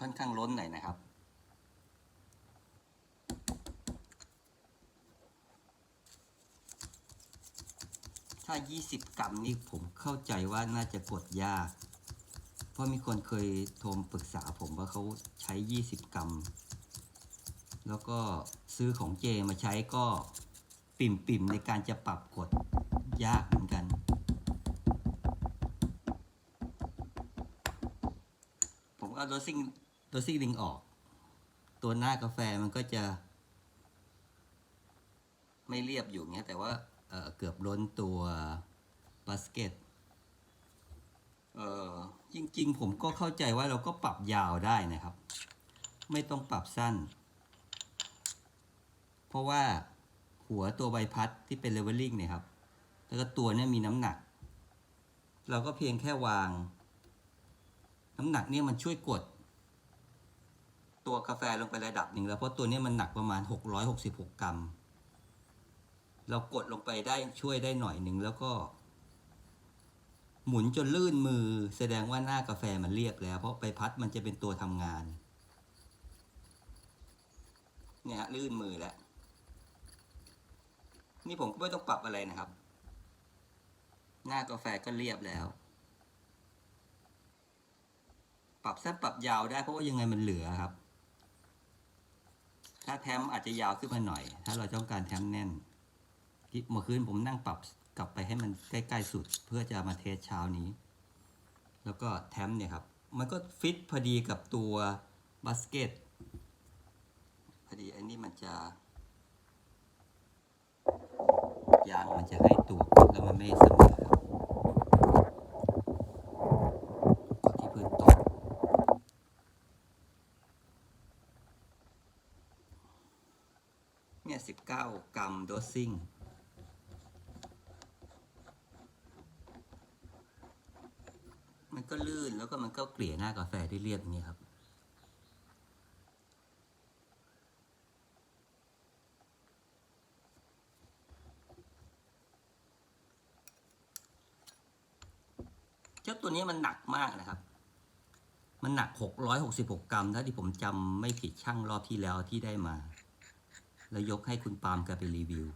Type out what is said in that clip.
ค่อนข้างล้นหน่อยนะครับ ถ้า 20 กรัมนี่ผมเข้าใจว่าน่าจะกดยาก เพราะมีคนเคยโทรมปรึกษาผมว่าเขาใช้ 20 กรัม แล้วก็ซื้อของเจมาใช้ก็ปิ่มปิ่มๆในการจะปรับกดยากเหมือนกัน ผมเอาโดซิ่งโดซิ่งลิงออก ตัวหน้ากาแฟมันก็จะ ไม่เรียบอยู่เงี้ย แต่ว่าเออเกือบล้นตัวบาสเกตเออจริง ๆ ผมก็เข้าใจว่าเราก็ปรับยาวได้นะครับ ไม่ต้องปรับสั้น เพราะว่าหัวตัวใบพัดที่เป็นเลเวลลิ่งเนี่ยครับ แล้วก็ตัวเนี้มีน้ำหนัก เราก็เพียงแค่วาง น้ำหนักเนี่ยมันช่วยกด ตัวกาแฟลงไประดับหนึ่งแล้วเพราะตัวนี้มันหนักประมาณ 666 กรัม เรากดลงไปได้ช่วยได้หน่อยหนึ่งแล้วก็ หมุนจนลื่นมือ แสดงว่าหน้ากาแฟมันเรียบแล้ว เพราะใบพัดมันจะเป็นตัวทำงาน เนี่ยฮะลื่นมือแล้ว นี่ผมก็ไม่ต้องปรับอะไรนะครับ หน้ากาแฟก็เรียบแล้ว ปรับสั้นปรับยาวได้เพราะว่ายังไงมันเหลือครับ ถ้าแทมอาจจะยาวขึ้นมาหน่อย ถ้าเราต้องการแทมแน่นเมื่อคืนผมนั่งปรับกลับไปให้มันใกล้ๆสุด เพื่อจะมาเทสเช้านี้ แล้วก็แทมเนี่ยครับ มันก็ฟิตพอดีกับตัวบาสเกตพอดีอันนี้มันจะยางมันจะให้ตัวแล้วมันไม่เสมอครับกดที่พื้นโต๊ะ เนี่ยสิบเก้ากรัมโดสซิ่งมันก็ลื่นแล้วก็มันก็เกลี่ยหน้ากาแฟได้เรียบอย่างนี้ครับ เจ้าตัวนี้มันหนักมากนะครับ มันหนัก 666 กรัมถ้าที่ผมจำไม่ผิดช่างรอบที่แล้วที่ได้มา แล้วยกให้คุณปาล์มแกไปรีวิว